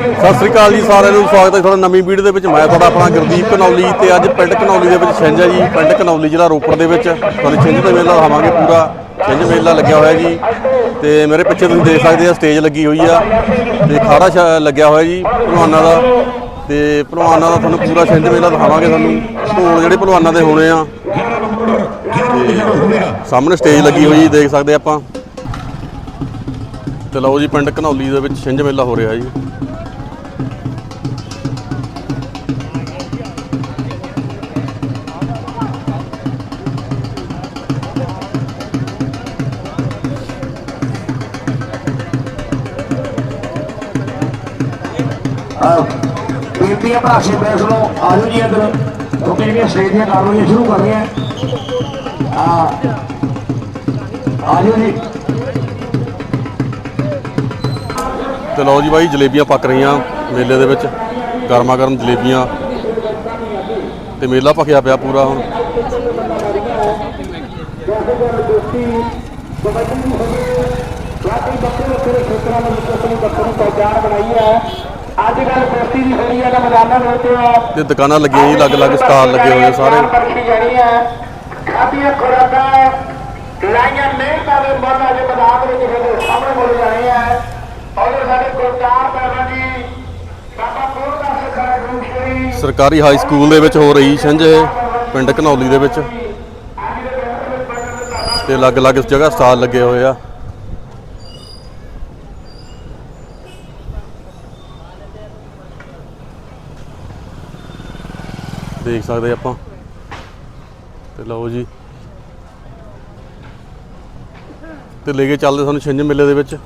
ਸਤਿ ਸ੍ਰੀ ਅਕਾਲ ਜੀ, ਸਾਰਿਆਂ ਨੂੰ ਸਵਾਗਤ ਹੈ ਤੁਹਾਡਾ ਨਵੀਂ ਵੀਡੀਓ ਦੇ ਵਿੱਚ। ਮੈਂ ਤੁਹਾਡਾ ਆਪਣਾ ਗੁਰਦੀਪ ਕਨੌਲੀ ਤੇ ਅੱਜ ਪਿੰਡ ਕਨੌਲੀ ਦੇ ਵਿੱਚ ਛਿੰਝ ਹੈ ਜੀ। ਪਿੰਡ ਕਨੌਲੀ ਜ਼ਿਲ੍ਹਾ ਰੋਪੜ ਦੇ ਵਿੱਚ। ਤੁਹਾਨੂੰ ਛਿੰਝ ਦਾ ਮੇਲਾ ਦਿਖਾਵਾਂਗੇ ਪੂਰਾ। ਛਿੰਝ ਮੇਲਾ ਲੱਗਿਆ ਹੋਇਆ ਜੀ। ਤੇ ਮੇਰੇ ਪਿੱਛੇ ਤੁਸੀਂ ਦੇਖ ਸਕਦੇ ਆ, ਸਟੇਜ ਲੱਗੀ ਹੋਈ ਆ। ਤੇ ਖਾੜਾ ਛ- ਲੱਗਿਆ ਹੋਇਆ ਜੀ, ਭਲਵਾਨਾਂ ਦਾ। ਤੇ ਭਲਵਾਨਾਂ ਦਾ ਤੁਹਾਨੂੰ ਪੂਰਾ ਛਿੰਝ ਮੇਲਾ ਦਿਖਾਵਾਂਗੇ ਤੁਹਾਨੂੰ। ਢੋਲ ਜਿਹੜੇ ਭਲਵਾਨਾਂ ਦੇ ਹੋਣੇ ਆ। ਤੇ ਸਾਹਮਣੇ ਸਟੇਜ ਲੱਗੀ ਹੋਈ ਜੀ, ਦੇਖ ਸਕਦੇ ਆਪਾਂ। ਤੇ ਲਓ ਜੀ, ਪਿੰਡ ਕਨੌਲੀ ਦੇ ਵਿੱਚ ਛਿੰਝ ਮੇਲਾ ਹੋ ਰਿਹਾ ਜੀ। ਬੇਨਤੀਆਂ ਭਾਸ਼ੇ ਪ੍ਰੈਸ ਨੂੰ ਆਜੋ ਜੀ ਅੰਦਰ। ਕਿਉਂਕਿ ਜਿਹੜੀਆਂ ਸਟੇਜ ਦੀਆਂ ਕਾਰਵਾਈਆਂ ਸ਼ੁਰੂ ਕਰ ਰਹੀਆਂ ਆ ਆਜੋ ਜੀ। ਤੇ ਲਓ ਜੀ ਬਾਈ ਜਲੇਬੀਆਂ ਪੱਕ ਰਹੀਆਂ ਮੇਲੇ ਦੇ ਵਿੱਚ। ਗਰਮਾ ਗਰਮ ਜਲੇਬੀਆਂ। ਤੇ ਮੇਲਾ ਭਖਿਆ ਪਿਆ ਪੂਰਾ ਹੁਣ। ਬਾਕੀ ਬੱਕਰੇ ਬੱਕਰੇ ਖੇਤਰਾਂ ਦੇ ਵਿੱਚ ਆਪਣੀ ਬੱਕਰੀ ਪਹਿਚਾਣ ਬਣਾਈ ਹੈ। ਅੱਜ ਕੱਲ ਕੁਸ਼ਤੀ ਦੀ ਹੋਈ ਹੈ ਤਾਂ ਮੈਦਾਨਾਂ ਦੇ ਵਿੱਚ ਤੇ ਦੁਕਾਨਾਂ ਲੱਗੀਆਂ ਜੀ ਅਲੱਗ-ਅਲੱਗ ਸਟਾਲ ਲੱਗੇ ਹੋਏ ਸਾਰੇ। ਪਰਖੀ ਜਾਣੀ ਹੈ ਖਾਦੀਆਂ ਖੁਰਾਕਾਂ ਲਾਈਆਂ ਨਹੀਂ ਤਾਂ ਦੇ ਮਰਨ ਅਜੇ ਮੈਦਾਨ ਵਿੱਚ ਫਿਰ ਸਾਹਮਣੇ ਬੋਲੇ ਜਾਣੇ ਹੈ ਔਰ ਸਾਡੇ ਗੁਰਦਾਰ ਪੈਰਾਂ ਜੀ ਬਾਬਾ ਕੋਰਦਾ ਸਿਖਾਇਆ ਗੁਰੂ ਸ਼੍ਰੀ ਸਰਕਾਰੀ ਹਾਈ ਸਕੂਲ ਦੇ ਵਿੱਚ ਹੋ ਰਹੀ ਛਿੰਝ ਪਿੰਡ ਘਨੌਲੀ ਦੇ ਵਿੱਚ ਤੇ ਅਲੱਗ-ਅਲੱਗ ਜਗ੍ਹਾ ਸਟਾਲ ਲੱਗੇ ਹੋਏ ਆ। ਦੇਖ ਸਕਦੇ ਆਪਾਂ। ਤੇ ਲਓ ਜੀ। ਤੇ ਲੈ ਕੇ ਚੱਲਦੇ ਸਾਨੂੰ ਛਿੰਝ ਮੇਲੇ ਦੇ ਵਿੱਚ।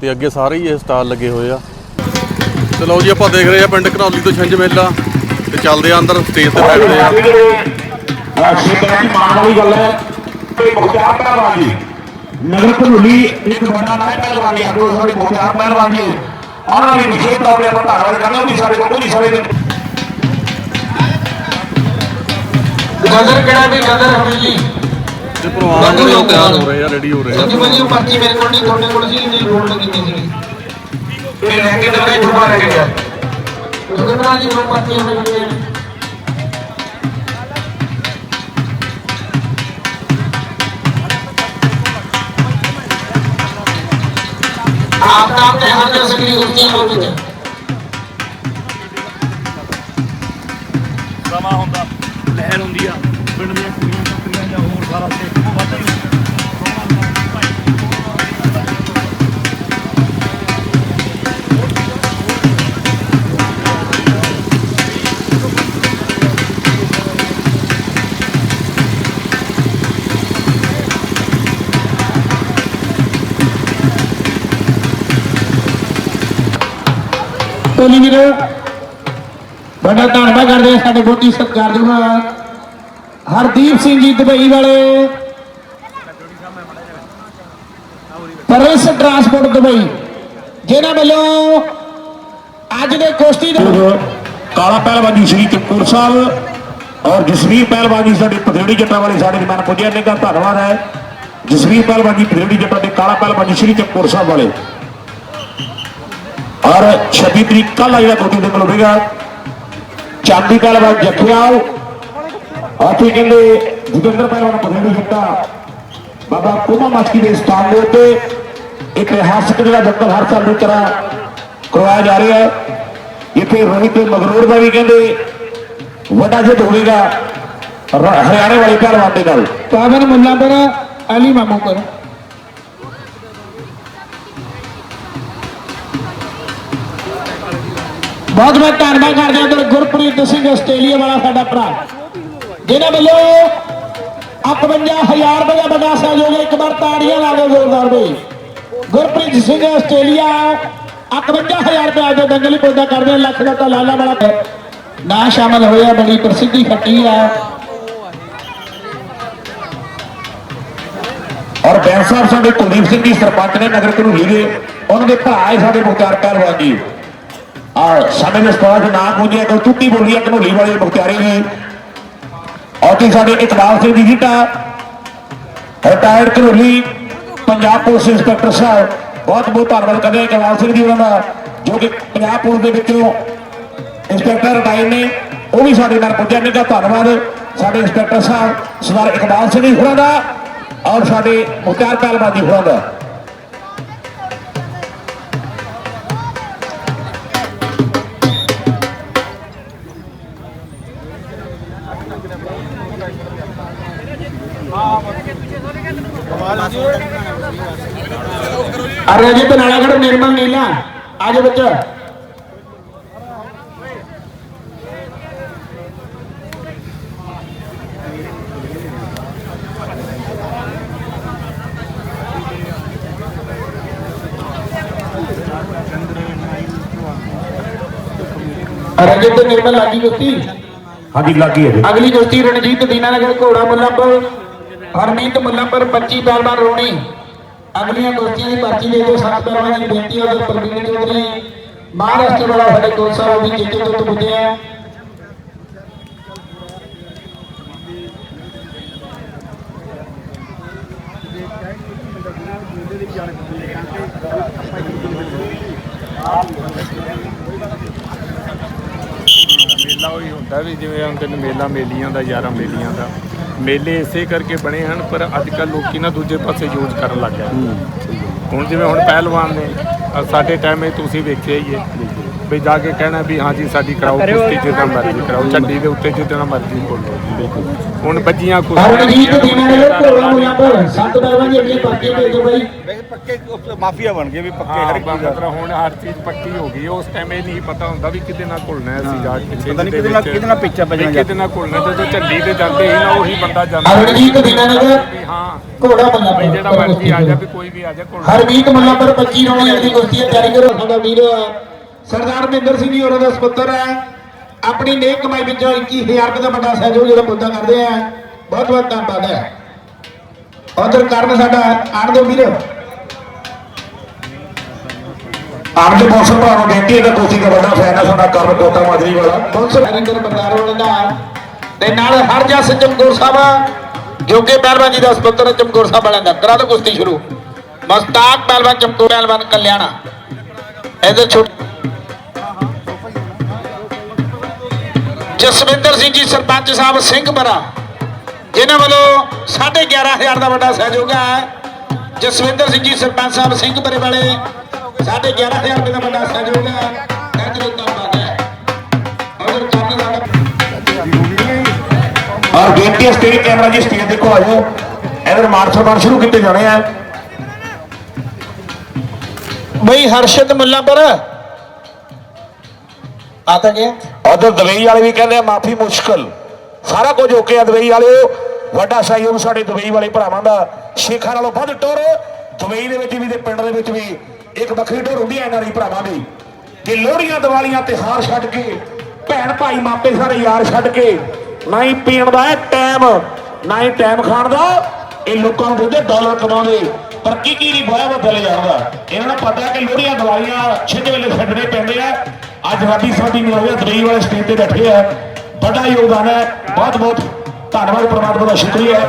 ਤੇ ਅੱਗੇ ਸਾਰੇ ਹੀ ਇਹ ਸਟਾਲ ਲੱਗੇ ਹੋਏ ਆ। ਤੇ ਲਓ ਜੀ, ਆਪਾਂ ਦੇਖ ਰਹੇ ਆ ਪਿੰਡ ਘਨੌਲੀ ਤੋਂ ਛਿੰਝ ਮੇਲਾ। ਤੇ ਚੱਲਦੇ ਆ ਅੰਦਰ ਸਟੇਜ ਤੇ ਬੈਠਦੇ ਆ ਸ਼ੇਖਰਾਂ ਦੀ ਮਾਣ ਵਾਲੀ ਗੱਲ ਹੈ। ਕਿ ਮੁਖਤਾਰ ਪਹਿਲਵਾਨ ਜੀ ਨਗਰ ਘਨੌਲੀ ਇੱਕ ਵੱਡਾ ਨਾਮ ਪਹਿਲਵਾਨ ਜੀ ਆਦੋ ਸਾਡੇ ਮੁਖਤਾਰ ਪਹਿਲਵਾਨ ਜੀ ਉਹਨਾਂ ਦੀ ਵਿਸ਼ੇਸ਼ ਤੌਰ ਤੇ ਆਪਾਂ ਧੰਨਵਾਦ ਕਰਨਾ ਵੀ ਸਾਡੇ ਕੋਲ। ਨਹੀਂ ਸਾਰੇ ਗਦਰ ਕਿਹੜਾ ਵੀ ਗਦਰ ਹਵੇਲੀ ਤੇ ਪ੍ਰਵਾਨ ਜਿਹੜੇ ਉਹ ਤਿਆਰ ਹੋ ਰਹੇ ਆ ਰੈਡੀ ਹੋ ਰਹੇ। ਆ ਉਹ ਪਰਚੀ ਮੇਰੇ ਕੋਲ ਨਹੀਂ ਤੁਹਾਡੇ ਕੋਲ ਸੀ ਜਿਹੜੀ ਰੋਡ ਲੱਗੀ ਸੀ। ਇਹ ਲੈ ਕੇ ਠੁਕਾ ਲੈ ਕੇ ਗਿਆ। ਗਦਰਾਂ ਦੀ ਉਹ ਪਰਚੀ ਹਵੇਲੀ ਆਪ ਨਾਮ ਤੇ ਹਰ ਜਸ ਦੀ ਉੱਚੀ ਬੋਲ ਵਿੱਚ ਸਮਾਂ ਲਹਿਰ ਹੁੰਦੀ ਆ। ਪਿੰਡ ਦੀਆਂ ਕੁੜੀਆਂ ਟੱਕਰੀਆਂ ਜਾਂ ਹੋਰ ਸਾਰਾ ਤੇ ਉਹ ਵੱਧ ਹੀ ਟੋਲੀ ਵੀਰ ਬੜਾ ਧੰਨਵਾਦ ਕਰਦੇ ਹਾਂ ਸਾਡੇ ਬੋਟੀ ਸਤਿਕਾਰਯੋਗ ਹਰਦੀਪ ਸਿੰਘ ਜੀ ਦੁਬਈ ਵਾਲੇ। ਪਰਸ ਟਰਾਂਸਪੋਰਟ ਦੁਬਈ। ਜਿਹਨਾਂ ਵੱਲੋਂ ਅੱਜ ਦੇ ਕੁਸ਼ਤੀ ਦੇ ਕਾਲਾ ਪਹਿਲਵਾਨ ਜੀ ਸ਼੍ਰੀ ਚਮਕੌਰ ਸਾਹਿਬ ਔਰ ਜਸਵੀਰ ਪਹਿਲਵਾਨ ਜੀ ਸਾਡੇ ਪਥੇੜੀ ਜੱਟਾਂ ਵਾਲੇ ਸਾਡੇ ਜਮਾਨ ਪੁੱਜਿਆ ਨੇ ਧੰਨਵਾਦ ਹੈ। ਜਸਵੀਰ ਪਹਿਲਵਾਨ ਜੀ ਪਥੇੜੀ ਜੱਟਾਂ ਦੇ ਕਾਲਾ ਪਹਿਲਵਾਨ ਜੀ ਸ਼੍ਰੀ ਚਮਕੌਰ ਸਾਹਿਬ ਵਾਲੇ। ਔਰ 26 ਤਰੀਕ ਕੱਲ ਆ ਜਿਹੜਾ ਕੋਟੀ ਦੇ ਕੋਲ ਹੋਵੇਗਾ। ਚਾਂਦੀ ਪਹਿਲਵਾਨ ਜਖਿਆਲ ਔਰ ਕੀ ਕਹਿੰਦੇ ਜੋਗਿੰਦਰ ਪਹਿਲਵਾਨ ਪਥੇੜੀ ਦਿੱਤਾ ਬਾਬਾ ਕੋਮਾ ਮਾਚਕੀ ਦੇ ਸਥਾਨ ਦੇ ਉੱਤੇ ਇਤਿਹਾਸਕ ਜਿਹੜਾ ਦੰਗਲ ਹਰ ਸਾਲ ਦੀ ਤਰ੍ਹਾਂ ਕਰਵਾਇਆ ਜਾ ਰਿਹਾ ਹੈ। ਇੱਥੇ ਰੋਹਿਤ ਤੇ ਮਗਰੂਰ ਦਾ ਵੀ ਕਹਿੰਦੇ ਵੱਡਾ ਜਿੱਤ ਹੋਵੇਗਾ ਹਰਿਆਣੇ ਵਾਲੇ ਪਹਿਲਵਾਨ ਦੇ ਨਾਲ। ਪਾਵਨ ਮੁੱਲਾਂਪੁਰ ਅਲੀ ਮਾਮੂਪੁਰ ਬਹੁਤ ਬਹੁਤ ਧੰਨਵਾਦ ਕਰਦੇ ਹਾਂ ਗੁਰਪ੍ਰੀਤ ਸਿੰਘ ਆਸਟ੍ਰੇਲੀਆ ਵਾਲਾ ਸਾਡਾ ਭਰਾ। ਜਿਹਨਾਂ ਵੱਲੋਂ 51000 ਰੁਪਏ ਦਾ ਵੱਡਾ ਸਹਿਯੋਗ ਇੱਕ ਵਾਰ ਤਾੜੀਆਂ ਲਾ ਦਿਓ ਜ਼ੋਰਦਾਰ ਬਈ। ਗੁਰਪ੍ਰੀਤ ਸਿੰਘ ਆਸਟ੍ਰੇਲੀਆ 51000 ਰੁਪਏ ਦੇ ਦੰਗਲੀ ਪੌਦਾ ਕਰਦੇ ਲੱਖ ਦਾ ਤਾਂ ਲਾਲਾ ਵਾਲਾ ਨਾ ਸ਼ਾਮਲ ਹੋਇਆ, ਬੜੀ ਪ੍ਰਸਿੱਧੀ ਖੱਟੀ ਆ। ਔਰ ਬੈਂਸ ਸਾਹਿਬ ਸਾਡੇ ਕੁਲਦੀਪ ਸਿੰਘ ਜੀ, ਸਰਪੰਚ ਨੇ ਨਗਰ ਘਨੂਲੀ ਦੇ ਉਹਨਾਂ ਦੇ ਭਰਾ ਹੈ ਸਾਡੇ ਮੁਖਤਾਰ ਪਹਿਲਵਾਨ ਜੀ। ਆ, ਸਾਡੇ ਦੇ ਸਟਾਰ ਨਾ ਨਾਮ ਕੋਈ ਟੁੱਟੀ ਬੋਲੀ ਹੈ ਘਨੂਲੀ ਵਾਲੇ ਮੁਖਤਿਆਰੀ ਨੇ। ਔਰ ਸਾਡੇ Iqbal Singh ji ਜੀਟਾ retired Gharoli Punjab police inspector ਸਾਹਿਬ, ਬਹੁਤ ਬਹੁਤ ਧੰਨਵਾਦ ਕਰਦੇ ਹਾਂ ਇਕਬਾਲ ਸਿੰਘ ਜੀ ਉਹਨਾਂ ਦਾ, ਜੋ ਕਿ ਪੰਜਾਬ ਪੁਲਿਸ ਦੇ ਵਿੱਚੋਂ ਇੰਸਪੈਕਟਰ ਰਿਟਾਇਰ ਨੇ, ਉਹ ਵੀ ਸਾਡੇ ਨਾਲ ਪੁੱਜਿਆ। ਨੇ ਦਾ ਧੰਨਵਾਦ ਸਾਡੇ ਇੰਸਪੈਕਟਰ ਸਾਹਿਬ, ਸਰਦਾਰ ਇਕਬਾਲ ਸਿੰਘ ਜੀ ਹੋਰਾਂ ਦਾ ਔਰ ਸਾਡੇ ਮੁਖਤਾਰ ਪਹਿਲਵਾਨ ਜੀ ਹੋਰਾਂ ਦਾ। ਅਰੇ ਜੀ ਤੇ ਨਾਲਾਗੜ ਨਿਰਮਲ ਨੀਲਾ। ਆਜੋ ਬੱਚਾ। ਰਣਜੀਤ ਤੇ ਨਿਰਮਲ ਲਾਗੀ ਕੁਸ਼ਤੀ। ਹਾਂਜੀ ਲੱਗੀ ਹੈ ਜੀ ਅਗਲੀ ਕੁਸ਼ਤੀ ਰਣਜੀਤ ਦੀਨਾਨਗਰ ਘੋੜਾ ਮੁੱਲਾਂਪੁਰ ਹਰਮੀਤ ਮੁੱਲਾਂਪੁਰ 25 ਪਹਿਲਵਾਨ ਰੋਣੀ। ਅਗਲੀਆਂ ਕੁਸ਼ਤੀਆਂ ਦੀ ਪਰਚੀ ਦੇ ਦਿਓ ਸੱਤ ਪਹਿਲਵਾਨਾਂ ਦੀ ਬੇਨਤੀ ਹੈ ਉਧਰ ਪ੍ਰਵੀਨ ਚੌਧਰੀ ਮਹਾਰਾਸ਼ਟਰ ਵਾਲਾ ਸਾਡੇ ਕੋਲ ਸਾਹਿਬ ਵੀ ਜਿੱਤੇ ਤੋਂ ਪੁੱਜੇ ਆ ਮੇਲਾ ਉਹੀ ਹੁੰਦਾ ਵੀ ਜਿਵੇਂ ਨੇ ਮੇਲਾ ਮੇਲੀਆਂ ਦਾ ਯਾਰਾਂ ਮੇਲੀਆਂ ਦਾ ਮੇਲੇ ਇਸੇ ਕਰਕੇ ਬਣੇ ਹਨ ਪਰ ਅੱਜ ਕੱਲ ਲੋਕੀ ਨਾ ਦੂਜੇ ਪਾਸੇ ਯੂਜ਼ ਕਰਨ ਲੱਗ ਗਏ। ਹੁਣ ਜਿਵੇਂ ਹੁਣ ਪਹਿਲਵਾਨ ਨੇ ਸਾਡੇ ਟਾਈਮ 'ਚ ਤੁਸੀਂ ਵੇਖਿਆ ਹੀ ਹੈ ਵੀ ਜਾ ਕੇ ਕਹਿਣਾ ਵੀ ਹਾਂਜੀ ਸਾਡੀ ਕਰਾਓ ਕੁਸ਼ਤੀ ਜਿੱਦਾਂ ਮਰਜ਼ੀ ਕਰਾਓ ਝੰਡੀ ਦੇ ਉੱਤੇ ਜਿੱਦਾਂ ਮਰਜ਼ੀ ਬੋਲੋ। ਹੁਣ ਬੱਜੀਆਂ ਰਣਜੀਤ ਦੀਨਾਨਗਰ ਘੋੜਾ ਮੁੱਲਾਂਪੁਰ ਸੱਤ ਪਹਿਲਵਾਨ ਦੀ ਦਿਓ ਬਾਈ। ਪੱਕੇ ਮਾਫੀਆ ਬਣ ਗਏ ਵੀ ਪੱਕੇ ਹਾਂ ਹਰ ਇੱਕ ਚੀਜ਼ ਦਾ ਮਤਲਬ ਹੁਣ ਹਰ ਚੀਜ਼ ਪੱਕੀ ਹੋ ਗਈ। ਉਸ ਟਾਈਮ ਇਹ ਨਹੀਂ ਪਤਾ ਹੁੰਦਾ ਵੀ ਕਿਹਦੇ ਨਾਲ ਘੁਲਣਾ ਹੈ ਅਸੀਂ ਜਾ ਕੇ ਪਤਾ ਨਹੀਂ ਕਿਹਦੇ ਨਾਲ- ਕਿਹਦੇ ਨਾਲ ਪਿੱਛਾ ਪੈ ਵੀ ਜਾਣਾ ਕਿਹਦੇ ਨਾਲ ਘੁਲਣਾ ਜਦੋਂ ਝੰਡੀ ਤੇ ਜਾਂਦੇ ਸੀ ਨਾ ਉਹੀ ਬੰਦਾ ਜਾਂਦਾ ਰਣਜੀਤ ਦੀਨਾਨਗਰ ਵੀ ਹਾਂ। ਘੋੜਾ ਵੀ ਮੁੱਲਾਂਪੁਰ ਜਿਹੜਾ ਮਰਜ਼ੀ ਆ ਜਾ ਵੀ ਕੋਈ ਵੀ ਆ ਜਾ ਘੁਲਣਾ। ਹਰਮੀਤ ਮੁੱਲਾਂਪੁਰ 25 ਰੋਣੀ ਅਗਲੀ ਕੁਸ਼ਤੀ ਹੈ। ਤਿਆਰੀ ਕਰੋ ਸਾਡਾ ਵੀਰ ਸਰਦਾਰ ਮਹਿੰਦਰ ਸਿੰਘ ਜੀ ਹੋਰਾਂ ਦਾ ਸੁਪੁੱਤਰ ਹੈ। ਆਪਣੀ ਨੇਕ ਕਮਾਈ ਵਿੱਚੋਂ 21000 ਰੁਪਏ ਦਾ ਵੱਡਾ ਸਹਿਯੋਗ ਜਿਹੜਾ ਪੁੱਤਾਂ ਕਰਦੇ ਆ। ਬਹੁਤ ਬਹੁਤ ਧੰਨਵਾਦ ਹੈ। ਉਧਰ ਕਰਨ ਸਾਡਾ ਆਣ ਦੋ ਵੀਰ। ਆਪ ਦੇ ਮੌਸਮ ਭਾਵ ਬੇਨਤੀ ਹੈ ਕਿ ਕੋਸ਼ੀ ਦਾ ਵੱਡਾ ਫੈਨ ਹੈ, ਸਾਡਾ ਕਰਨ ਕੋਟਾ ਮਾਜਰੀ ਵਾਲਾ ਬਹੁਤ ਨਰਿੰਦਰ ਬਰਦਾਰ ਵਾਲੇ ਦਾ। ਨਾਲ ਹਰਜਸ ਚਮਕੌਰ ਸਾਹਿਬ ਜੋਗੇ ਪਹਿਲਵਾਨ ਜੀ ਦਾ ਸੁਪੁੱਤਰ ਚਮਕੌਰ ਸਾਹਿਬ ਵਾਲਿਆਂ ਦਾ। ਕਰਾ ਦੋ ਕੁਸ਼ਤੀ ਸ਼ੁਰੂ। ਮਸਤਾਕ ਪਹਿਲਵਾਨ, ਚਮਕੌਰ ਪਹਿਲਵਾਨ, ਕਲਿਆਣਾ। ਇਹਦੇ ਛੋਟ ਜਸਵਿੰਦਰ ਸਿੰਘ ਜੀ, ਸਰਪੰਚ ਸਾਹਿਬ ਸਿੰਘਪੁਰਾ ਜਿਨ੍ਹਾਂ ਵੱਲੋਂ 11500 ਦਾ ਵੱਡਾ ਸਹਿਯੋਗ ਹੈ ਜਸਵਿੰਦਰ ਸਿੰਘ ਜੀ, ਸਰਪੰਚ ਸਾਹਿਬ ਸਿੰਘਪੁਰੇ ਵਾਲੇ। 11500 ਰੁਪਏ ਦਾ ਵੱਡਾ ਸਹਿਯੋਗ ਹੈ ਕਹਿੰਦੇ ਧੰਨਵਾਦ ਹੈ ਔਰ ਸਾਡਾ ਬੇਨਤੀ ਹੈ ਸਟੇਜ ਕੈਮਰਾ ਜੀ ਸਟੇਜ ਦੇਖੋ ਆ ਜਾਓ। ਇਧਰ ਮਾਰ ਸਨਮਾਨ ਸ਼ੁਰੂ ਕੀਤੇ ਜਾਣੇ ਆ। ਬਈ ਹਰਸ਼ਦ ਮੁੱਲਾਪੁਰ। ਆ ਤਾਂ ਗਿਆ। ਉਧਰ ਦਵਈ ਵਾਲੇ ਵੀ ਕਹਿੰਦੇ ਆ ਮਾਫੀ ਮੁਸ਼ਕਲ। ਸਾਰਾ ਕੁਝ ਓਕੇ ਆ ਦਵਈ ਵਾਲਿਓ। ਵੱਡਾ ਸਹਿਯੋਗ ਸਾਡੇ ਦਵਈ ਵਾਲੇ ਭਰਾਵਾਂ ਦਾ। ਸ਼ੇਖਾਂ ਨਾਲੋਂ ਵੱਧ ਟੋਰ। ਦਵਈ ਦੇ ਵਿੱਚ ਵੀ ਤੇ ਪਿੰਡ ਦੇ ਵਿੱਚ ਵੀ। ਇੱਕ ਵੱਖਰੀ ਟੋਰ ਹੁੰਦੀ ਹੈ ਇਹਨਾਂ ਦੀ ਭਰਾਵਾਂ ਦੀ, ਕਿ ਲੋਹੜੀਆਂ ਦੀਵਾਲੀਆਂ ਤਿਉਹਾਰ ਛੱਡ ਕੇ, ਭੈਣ ਭਾਈ ਮਾਪੇ ਸਾਰੇ ਯਾਰ ਛੱਡ ਕੇ, ਨਾ ਹੀ ਪੀਣ ਦਾ ਟਾਈਮ ਨਾ ਹੀ ਟਾਈਮ ਖਾਣ ਦਾ, ਇਹ ਲੋਕਾਂ ਨੂੰ ਕਹਿੰਦੇ ਡਾਲਰ ਕਮਾਉਂਦੇ ਪਰ ਕੀ ਕੀ ਨਹੀਂ ਬੋਇਆ ਵਾ ਥੱਲੇ ਜਾਂਦਾ ਇਹਨਾਂ ਨੂੰ ਪਤਾ ਕਿ ਲੋਹੜੀਆਂ ਦੀਵਾਲੀਆਂ ਛਿੰਝ ਵੇਲੇ ਛੱਡਣੇ ਪੈਂਦੇ ਆ। ਅੱਜ ਸਾਡੀ ਸਾਡੀ ਨਿਆਵੇ ਦਰਈ ਵਾਲੇ ਸਟੇਜ ਤੇ ਬੈਠੇ ਆ। ਵੱਡਾ ਯੋਗਦਾਨ ਹੈ। ਬਹੁਤ ਬਹੁਤ ਧੰਨਵਾਦ ਪ੍ਰਮਾਤਮਾ ਦਾ ਸ਼ੁਕਰੀਆ।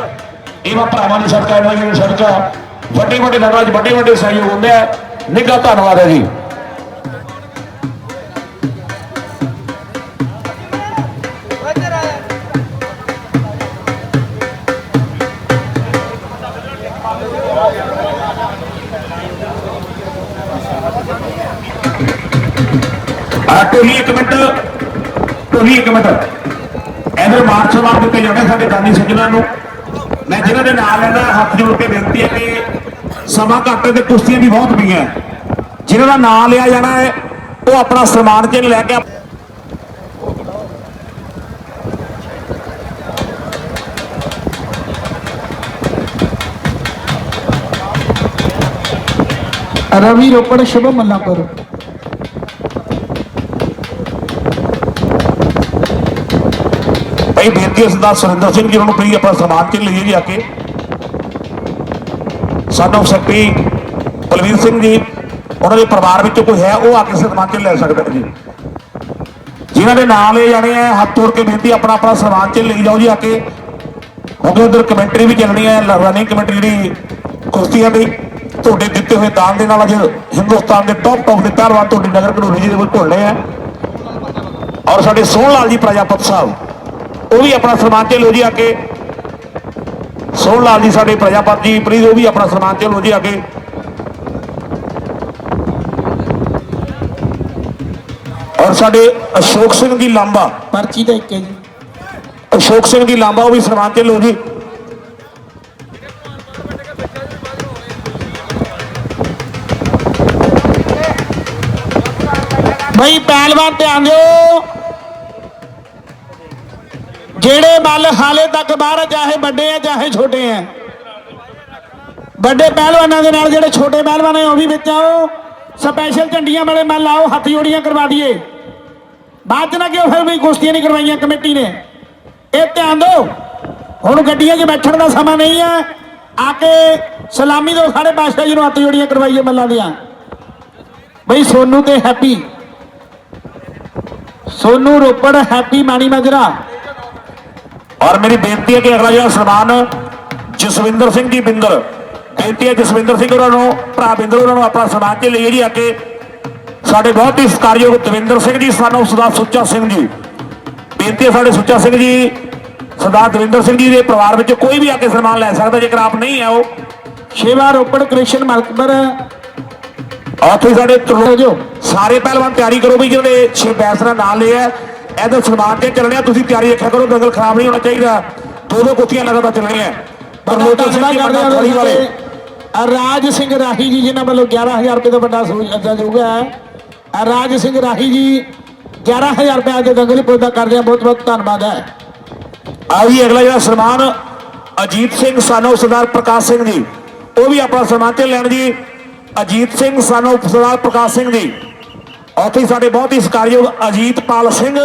ਇਹਨਾਂ ਭਰਾਵਾਂ ਦੀ ਸਦਕਾ, ਇਹਨਾਂ ਦੀ ਸਦਕਾ। ਵੱਡੇ ਵੱਡੇ ਨਗਰਾਂ 'ਚ ਵੱਡੇ ਵੱਡੇ ਸਹਿਯੋਗ ਹੁੰਦੇ ਆ। ਨਿੱਘਾ ਧੰਨਵਾਦ ਹੈ ਜੀ। ਟੋਲੀ ਇੱਕ ਮਿੰਟ ਟੋਲੀ ਇੱਕ ਮਿੰਟ। ਇਧਰ ਮਾਰਚ ਮਾਰ ਦਿੱਤੇ ਜਾਣੇ ਸਾਡੇ ਦਾਨੀ ਸੱਜਣਾ ਨੂੰ, ਮੈਂ ਜਿਨ੍ਹਾਂ ਦੇ ਨਾਲ ਇਹਨਾਂ ਹੱਥ ਜੋੜ ਕੇ ਬੇਨਤੀ ਹੈ ਕਿ ਸਮਾਂ ਘੱਟ ਤੇ ਕੁਸ਼ਤੀਆਂ ਵੀ ਬਹੁਤ ਪਈਆਂ। ਜਿਨ੍ਹਾਂ ਦਾ ਨਾਮ ਲਿਆ ਜਾਣਾ ਹੈ ਉਹ ਆਪਣਾ ਸਨਮਾਨ ਚਿੰਨ੍ਹ ਲੈ ਕੇ ਰਵੀ ਰੋਪੜ ਸ਼ੁਭ ਮੁੱਲਾਪੁਰ। ਭਾਈ ਬੇਨਤੀ ਹੈ ਸਰਦਾਰ ਸੁਰਿੰਦਰ ਸਿੰਘ ਜੀ ਉਹਨਾਂ ਨੂੰ ਪਲੀਜ਼ ਆਪਣਾ ਸਨਮਾਨ ਚਿੰਨ੍ਹ ਲਈਏ ਜੀ ਆ ਕੇ। ਸਾਨੂੰ ਸੈਕਟਰੀ ਬਲਵੀਰ ਸਿੰਘ ਜੀ, ਉਹਨਾਂ ਦੇ ਪਰਿਵਾਰ ਵਿੱਚੋਂ ਕੋਈ ਹੈ, ਉਹ ਆ ਕੇ ਸਨਮਾਨ ਚਿੰਨ੍ਹ ਲੈ ਸਕਦੇ ਨੇ ਜੀ। ਜਿਨ੍ਹਾਂ ਦੇ ਨਾਮ ਲਏ ਜਾਣੇ ਆ, ਹੱਥ ਤੋੜ ਕੇ ਬੇਨਤੀ, ਆਪਣਾ ਆਪਣਾ ਸਨਮਾਨ ਚਿੰਨ੍ਹ ਲਈ ਜਾਓ ਜੀ ਆ ਕੇ। ਕਿਉਂਕਿ ਉਧਰ ਕਮੈਂਟਰੀ ਵੀ ਚੱਲਣੀ ਹੈ ਰਨਿੰਗ ਕਮੈਂਟਰੀ ਜਿਹੜੀ ਕੁਸ਼ਤੀਆਂ ਦੀ ਤੁਹਾਡੇ ਦਿੱਤੇ ਹੋਏ ਦਾਨ ਦੇ ਨਾਲ ਅੱਜ ਹਿੰਦੁਸਤਾਨ ਦੇ ਟੌਪ ਟੌਪ ਦੇ ਪਹਿਲਵਾਨ ਤੁਹਾਡੀ ਨਗਰ ਕਢੂਰੀ ਜੀ ਦੇ ਵਿੱਚ ਢੁੱਲ ਰਹੇ ਆ। ਔਰ ਸਾਡੇ ਸੋਹਣ ਲਾਲ ਜੀ ਪ੍ਰਜਾਪਤ ਸਾਹਿਬ, ਉਹ ਵੀ ਆਪਣਾ ਸਨਮਾਨ ਤੇ ਲੋ ਜੀ ਆ ਕੇ। ਸੋਹਣ ਲਾਲ ਜੀ ਸਾਡੇ ਪ੍ਰਜਾਪਤ ਜੀ ਪ੍ਰੀਤ ਉਹ ਵੀ ਆਪਣਾ ਸਨਮਾਨ ਤੇ ਲੋ ਜੀ ਕੇ ਔਰ ਸਾਡੇ ਅਸ਼ੋਕ ਸਿੰਘ ਜੀ ਲਾਂਬਾ। ਪਰਚੀ ਤਾਂ ਇੱਕ ਹੈ ਜੀ। ਅਸ਼ੋਕ ਸਿੰਘ ਜੀ ਲਾਂਬਾ ਉਹ ਵੀ ਸਨਮਾਨ ਤੇ ਲੋ ਜੀ ਬਈ ਪਹਿਲਵਾਨ ਧਿਆਨ ਦਿਓ। ਜਿਹੜੇ ਮੱਲ ਹਾਲੇ ਤੱਕ ਬਾਹਰ ਚਾਹੇ ਵੱਡੇ ਆ, ਚਾਹੇ ਛੋਟੇ ਆ। ਵੱਡੇ ਪਹਿਲਵਾਨਾਂ ਦੇ ਨਾਲ ਜਿਹੜੇ ਛੋਟੇ ਪਹਿਲਵਾਨ ਆ, ਉਹ ਵੀ ਵਿੱਚ ਆਓ। ਸਪੈਸ਼ਲ ਝੰਡੀਆਂ ਵਾਲੇ ਮੱਲ ਆਓ ਹੱਥ ਜੋੜੀਆਂ ਕਰਵਾ ਦਈਏ। ਬਾਅਦ ਚ ਨਾ ਕਿਉਂ ਫਿਰ ਵੀ ਕੁਸ਼ਤੀਆਂ ਨਹੀਂ ਕਰਵਾਈਆਂ ਕਮੇਟੀ ਨੇ? ਇਹ ਧਿਆਨ ਦਿਓ। ਹੁਣ ਗੱਡੀਆਂ 'ਚ ਬੈਠਣ ਦਾ ਸਮਾਂ ਨਹੀਂ ਹੈ ਆ ਕੇ ਸਲਾਮੀ ਦਿਓ ਸਾਡੇ ਬਾਦਸ਼ਾਹ ਜੀ ਨੂੰ ਹੱਥ ਜੋੜੀਆਂ ਕਰਵਾਈਏ ਮੱਲਾਂ ਦੀਆਂ। ਬਈ ਸੋਨੂ ਤੇ ਹੈਪੀ। ਸੋਨੂ ਰੋਪੜ ਹੈਪੀ ਮਾਣੀ ਮਜਰਾ ਔਰ ਮੇਰੀ ਬੇਨਤੀ ਹੈ ਕਿ ਅਗਲਾ ਜਿਹੜਾ ਸਨਮਾਨ ਜਸਵਿੰਦਰ ਸਿੰਘ ਜੀ ਬਿੰਦਰ ਬੇਨਤੀ ਹੈ ਜਸਵਿੰਦਰ ਸਿੰਘ ਉਹਨਾਂ ਨੂੰ ਭਰਾ ਬਿੰਦਰ ਉਹਨਾਂ ਨੂੰ ਆਪਣਾ ਸਨਮਾਨ ਤੇ ਲਈਏ ਜੀ ਆ ਕੇ ਸਾਡੇ ਬਹੁਤ ਹੀ ਸਤਿਕਾਰਯੋਗ ਦਵਿੰਦਰ ਸਿੰਘ ਜੀ ਸਾਨੂੰ ਸਰਦਾਰ ਸੁੱਚਾ ਸਿੰਘ ਜੀ। ਬੇਨਤੀ ਹੈ ਸਾਡੇ ਸੁੱਚਾ ਸਿੰਘ ਜੀ ਸਰਦਾਰ ਦਵਿੰਦਰ ਸਿੰਘ ਜੀ ਦੇ ਪਰਿਵਾਰ ਵਿੱਚ ਕੋਈ ਵੀ ਆ ਕੇ ਸਨਮਾਨ ਲੈ ਸਕਦਾ ਜੇਕਰ ਆਪ ਨਹੀਂ ਹੈ ਉਹ। ਸ਼ੇਵਾ ਰੋਪੜ ਕ੍ਰਿਸ਼ਨ ਮਲਕਪੁਰ ਉੱਥੇ ਸਾਡੇ ਤਰਲੋ ਜੋ ਸਾਰੇ ਪਹਿਲਵਾਨ ਤਿਆਰੀ ਕਰੋ ਵੀ ਜਿਹੜੇ ਛੇ ਬੈਸ ਦਾ ਨਾਮ ਲਿਆ ਇਹਦੇ ਸਨਮਾਨ ਤੇ ਚੱਲਣਿਆ ਤੁਸੀਂ ਤਿਆਰੀ ਰੱਖਿਆ ਕਰੋ ਦੰਗਲ ਖਰਾਬ ਨਹੀਂ ਹੋਣਾ ਚਾਹੀਦਾ। ਦੋ ਦੋ ਕੁੱਤੀਆਂ ਲਗਾਤਾਰ ਚੱਲਣੀਆਂ ਤਰਲੋਚਨ ਸਿੰਘ ਜੀ ਕਰਦੇ ਮੰਡਾ ਥਲੀ ਵਾਲੇ। ਰਾਜ ਸਿੰਘ ਰਾਹੀ ਜੀ ਜਿਨ੍ਹਾਂ ਵੱਲੋਂ 11000 ਰੁਪਏ ਦਾ ਵੱਡਾ ਸਹਿਯੋਗ ਹੈ ਆਹ ਰਾਜ ਸਿੰਘ ਰਾਹੀ ਜੀ 11000 ਰੁਪਏ ਦੇ ਦੰਗਲੀ ਪੌਦਾ ਕਰਦੇ ਆ। ਬਹੁਤ ਬਹੁਤ ਧੰਨਵਾਦ ਹੈ। ਆ ਵੀ ਅਗਲਾ ਜਿਹੜਾ ਸਨਮਾਨ ਅਜੀਤ ਸਿੰਘ ਸਾਨੋ ਸਰਦਾਰ ਪ੍ਰਕਾਸ਼ ਸਿੰਘ ਜੀ ਉਹ ਵੀ ਆਪਣਾ ਸਨਮਾਨ ਤੇ ਲੈਣ ਜੀ। ਅਜੀਤ ਸਿੰਘ ਸਾਨੋ ਸਰਦਾਰ ਪ੍ਰਕਾਸ਼ ਸਿੰਘ ਜੀ। ਉੱਥੇ ਸਾਡੇ ਬਹੁਤ ਹੀ ਸਤਿਕਾਰਯੋਗ ਅਜੀਤਪਾਲ ਸਿੰਘ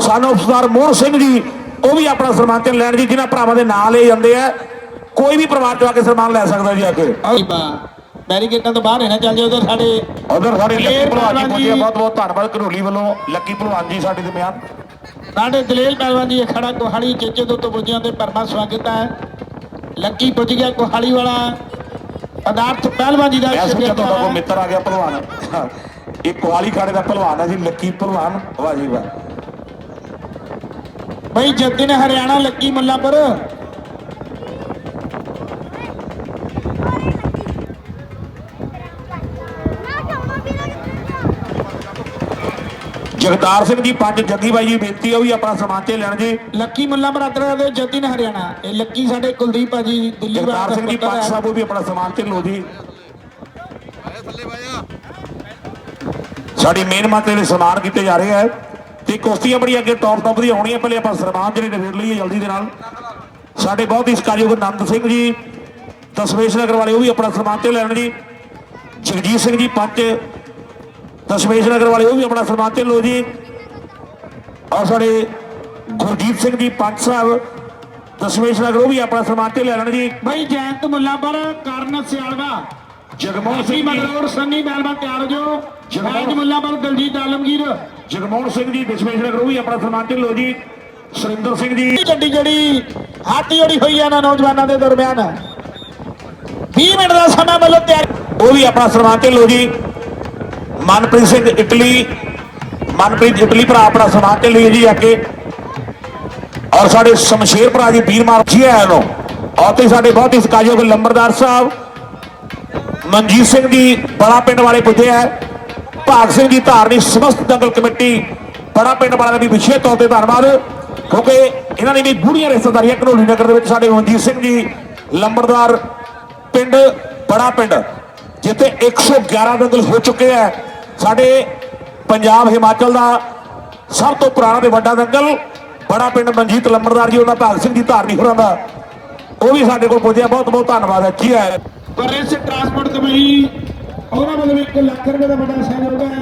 ਸਾਨੋ ਸਰਦਾਰ ਮੋਹਨ ਸਿੰਘ ਜੀ ਉਹ ਵੀ ਆਪਣਾ ਸਨਮਾਨ ਤੇ ਲੈਣ ਜੀ ਜਿਨ੍ਹਾਂ ਭਰਾਵਾਂ ਦੇ ਨਾਂ ਲਏ ਜਾਂਦੇ ਆ। ਕੋਈ ਵੀ ਪਰਿਵਾਰ ਚੋਂ ਆ ਕੇ ਸਨਮਾਨ ਲੈ ਸਕਦਾ ਜੀ ਆ ਕੇ। ਬੈਰੀਕੇਟਾਂ ਤੋਂ ਬਾਹਰ ਨਾ ਚੱਲ ਜਾਓ ਉਧਰ ਸਾਡੇ ਉਧਰ ਸਾਡੇ ਲੱਕੀ ਭਲਵਾਨ ਜੀ ਪਹੁੰਚੇ। ਬਹੁਤ ਬਹੁਤ ਧੰਨਵਾਦ ਘਰੋਲੀ ਵੱਲੋਂ ਲੱਕੀ ਭਲਵਾਨ ਜੀ ਸਾਡੇ ਦਰਮਿਆਨ। ਸਾਡੇ ਦਲੇਲ ਪਹਿਲਵਾਨ ਜੀ ਖੜਾ ਕੋਹਾਲੀ ਚੇਚੇ ਤੋਂ ਤੋਂ ਪੁੱਜਿਆਂ ਤੇ ਪਰਮਾ ਸਵਾਗਤ ਹੈ ਲੱਕੀ ਪੁੱਜ ਗਿਆ ਕੋਹਾਲੀ ਵਾਲਾ। ਪਦਾਰਥ ਪਹਿਲਵਾਨ ਜੀ ਦਾ ਮਿੱਤਰ ਆ ਗਿਆ ਭਲਵਾਨ। ਇਹ ਕੁਆਲੀ ਖਾੜੇ ਦਾ ਭਲਵਾਨ ਹੈ ਜੀ ਲੱਕੀ ਭਲਵਾਨ। ਵਾਹ ਜੀ ਵਾਹ। ਬਈ ਜੱਦੀ ਨੇ ਹਰਿਆਣਾ ਲੱਕੀ ਮੁੱਲਾਪੁਰ ਜਗਤਾਰ ਸਿੰਘ ਜੀ ਪੰਜ ਜੱਗੀ ਬਾਈ ਜੀ ਬੇਨਤੀ ਆ ਵੀ ਆਪਣਾ ਸਨਮਾਨ ਤੇ ਲੈਣ ਜੀ। ਲੱਕੀ ਮੁੱਲਾ ਬਰਾਦਰ ਦੇ ਜੱਦੀ ਨੇ ਹਰਿਆਣਾ ਇਹ ਲੱਕੀ ਸਾਡੇ ਕੁਲਦੀਪ ਭਾਜੀ ਦਿੱਲੀ ਜਗਤਾਰ ਸਿੰਘ ਜੀ ਪੰਜ। ਸਾਹਿਬ ਉਹ ਵੀ ਆਪਣਾ ਸਨਮਾਨ ਤੇ ਲੋ ਜੀ। ਸਾਡੀ ਮੇਨ ਮਾਤੇ ਦੇ ਸਨਮਾਨ ਕੀਤੇ ਜਾ ਰਹੇ ਹੈ ਤੇ ਕੁਸ਼ਤੀਆਂ ਬੜੀ ਅੱਗੇ ਟੌਪ ਟੌਪ ਦੀਆਂ ਹੋਣੀਆਂ। ਪਹਿਲੇ ਆਪਾਂ ਸਨਮਾਨ ਜਿਹੜੇ ਨਵੇੜ ਲਈਏ ਜਲਦੀ ਦੇ ਨਾਲ। ਸਾਡੇ ਬਹੁਤ ਹੀ ਸਤਿਕਾਰਯੋਗ ਆਨੰਦ ਸਿੰਘ ਜੀ, ਦਸਮੇਸ਼ ਨਗਰ ਵਾਲੇ, ਉਹ ਵੀ ਆਪਣਾ ਸਨਮਾਨ ਤੇ ਲੈਣ ਜੀ। ਜਗਜੀਤ ਸਿੰਘ ਜੀ ਪੰਜ, ਦਸ਼ਮੇਸ਼ ਨਗਰ ਵਾਲੇ, ਉਹ ਵੀ ਆਪਣਾ ਸਨਮਾਨ ਤੇ ਲੋ ਜੀ। ਔਰ ਸਾਡੇ ਗੁਰਜੀਤ ਸਿੰਘ ਜੀ ਪੰਜ ਸਾਹਿਬ, ਦਸ਼ਮੇਸ਼ ਨਗਰ, ਉਹ ਵੀ ਆਪਣਾ ਸਨਮਾਨ ਤੇ ਲੈ ਲੈਣ ਜੀ। ਬਈ ਜੈਂਤ ਮੁੱਲਾਪੁਰ, ਕਰਨ ਸਿਆਲਵਾ। ਜਗਮੋਹਨ ਸਿੰਘ ਜੀ। ਮਗਰੋੜ ਸੰਨੀ ਬੈਲਵਾ ਤਿਆਰ ਹੋ ਜੋ ਜੈਂਤ ਮੁੱਲਾਪੁਰ ਦਲਜੀਤ ਆਲਮਗੀਰ। ਜਗਮੋਹਨ ਸਿੰਘ ਜੀ ਨਗਰ ਉਹ ਵੀ ਆਪਣਾ ਸਨਮਾਨ ਤੇ ਲੋ ਜੀ। ਸੁਰਿੰਦਰ ਸਿੰਘ ਜੀ। ਗੱਡੀ ਜਿਹੜੀ ਹੱਥ ਜੋੜੀ ਹੋਈ ਹੈ ਨਾ ਨੌਜਵਾਨਾਂ ਦੇ ਦਰਮਿਆਨ। 20 ਮਿੰਟ ਦਾ ਸਮਾਂ ਵੱਲੋਂ ਤਿਆਰ ਉਹ ਵੀ ਆਪਣਾ ਸਨਮਾਨ ਤੇ ਲੋ ਜੀ। ਮਨਪ੍ਰੀਤ ਸਿੰਘ ਇਟਲੀ। ਮਨਪ੍ਰੀਤ ਇਟਲੀ ਭਰਾ ਆਪਣਾ ਸਨਮਾਨ ਤੇ ਲਈ ਜੀ ਆ ਕੇ। ਔਰ ਸਾਡੇ ਸ਼ਮਸ਼ੇਰ ਭਰਾ ਜੀ ਵੀਰ ਮਾਰ ਜੀ ਆਇਆ ਨੂੰ। ਔਰ ਤੇ ਸਾਡੇ ਬਹੁਤ ਹੀ ਸਕਾਜੋਗ ਲੰਬਰਦਾਰ ਸਾਹਿਬ। ਮਨਜੀਤ ਸਿੰਘ ਜੀ ਬੜਾ ਪਿੰਡ ਵਾਲੇ ਪੁੱਜੇ ਆ। ਭਾਗ ਸਿੰਘ ਜੀ ਧਾਰਨੀ ਸਮਸਤ ਦੰਗਲ ਕਮੇਟੀ, ਬੜਾ ਪਿੰਡ ਵਾਲਿਆਂ ਦਾ ਵੀ ਵਿਸ਼ੇਸ਼ ਤੌਰ ਤੇ ਧੰਨਵਾਦ, ਕਿਉਂਕਿ ਇਹਨਾਂ ਨੇ ਵੀ ਗੂੜੀਆਂ ਰਿਸ਼ਤੇਦਾਰੀਆਂ ਘਨੌਲੀ ਨਗਰ ਦੇ ਵਿੱਚ ਸਾਡੇ ਮਨਜੀਤ ਸਿੰਘ ਜੀ, ਲੰਬੜਦਾਰ ਪਿੰਡ, ਬੜਾ ਪਿੰਡ, ਜਿੱਥੇ 111 ਦੰਗਲ ਹੋ ਚੁੱਕੇ ਆ। ਸਾਡੇ ਪੰਜਾਬ ਹਿਮਾਚਲ ਦਾ ਸਭ ਤੋਂ ਪੁਰਾਣਾ ਤੇ ਵੱਡਾ ਦੰਗਲ ਬੜਾ ਪਿੰਡ ਮਨਜੀਤ ਲੰਬੜਦਾਰ ਜੀ, ਉਹਨਾਂ ਭਾਗ ਸਿੰਘ ਜੀ ਧਾਰਨੀ ਹੋਰਾਂ ਦਾ, ਉਹ ਵੀ ਸਾਡੇ ਕੋਲ ਪੁੱਜਿਆ ਬਹੁਤ ਬਹੁਤ ਧੰਨਵਾਦ ਹੈ। ਜੀ ਹੈ? ਪਰ ਇਸ ਟਰਾਂਸਪੋਰਟ ਕਮੇਟੀ ਉਹਨਾਂ ਵੱਲੋਂ ਵੀ 1 ਲੱਖ ਰੁਪਏ ਦਾ ਵੱਡਾ ਸਹਿਯੋਗ ਹੈ।